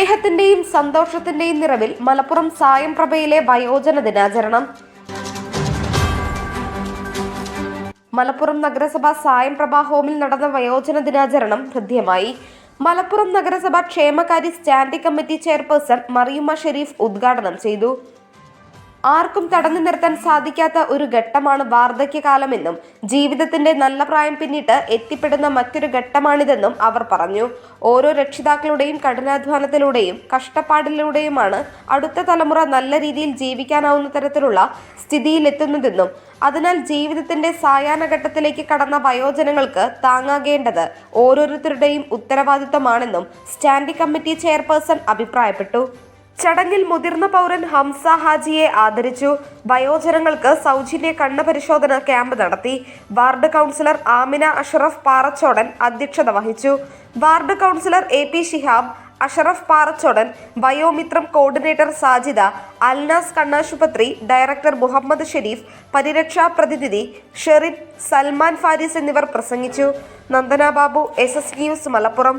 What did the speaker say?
സ്നേഹത്തിന്റെയും സന്തോഷത്തിന്റെയും നിറവിൽ മലപ്പുറം സായം പ്രഭയിലെ വയോജന ദിനാചരണം. മലപ്പുറം നഗരസഭ സായം പ്രഭ ഹോമിൽ നടന്ന വയോജന ദിനാചരണം ഹൃദ്യമായി. മലപ്പുറം നഗരസഭ ക്ഷേമകാര്യ standing committee chairperson Mariyumma Sherif ഉദ്ഘാടനം ചെയ്തു. ആർക്കും തടഞ്ഞു നിർത്താൻ സാധിക്കാത്ത ഒരു ഘട്ടമാണ് വാർദ്ധക്യകാലമെന്നും ജീവിതത്തിന്റെ നല്ല പ്രായം പിന്നിട്ട് എത്തിപ്പെടുന്ന മറ്റൊരു ഘട്ടമാണിതെന്നും അവർ പറഞ്ഞു. ഓരോ രക്ഷിതാക്കളുടെയും കഠിനാധ്വാനത്തിലൂടെയും കഷ്ടപ്പാടിലൂടെയുമാണ് അടുത്ത തലമുറ നല്ല രീതിയിൽ ജീവിക്കാനാവുന്ന തരത്തിലുള്ള സ്ഥിതിയിലെത്തുന്നതെന്നും അതിനാൽ ജീവിതത്തിന്റെ സായാഹ്ന ഘട്ടത്തിലേക്ക് കടന്ന വയോജനങ്ങൾക്ക് താങ്ങാകേണ്ടത് ഓരോരുത്തരുടെയും ഉത്തരവാദിത്തമാണെന്നും സ്റ്റാൻഡിംഗ് കമ്മിറ്റി ചെയർപേഴ്സൺ അഭിപ്രായപ്പെട്ടു. ചടങ്ങിൽ മുതിർന്ന പൗരൻ ഹംസ ഹാജിയെ ആദരിച്ചു. വയോജനങ്ങൾക്ക് സൗജന്യ കണ്ണ് പരിശോധന ക്യാമ്പ് നടത്തി. വാർഡ് കൗൺസിലർ ആമിന അഷറഫ് പാറച്ചോടൻ അധ്യക്ഷത വഹിച്ചു. Ward councillor A P Shihab Ashraf Parachodan Vayomithram coordinator Sajida Alnas കണ്ണാശുപത്രി ഡയറക്ടർ മുഹമ്മദ് ഷെരീഫ് പരിരക്ഷാ പ്രതിനിധി ഷെറിൻ സൽമാൻ ഫാരിസ് എന്നിവർ പ്രസംഗിച്ചു. Nandana Babu S S news Malappuram.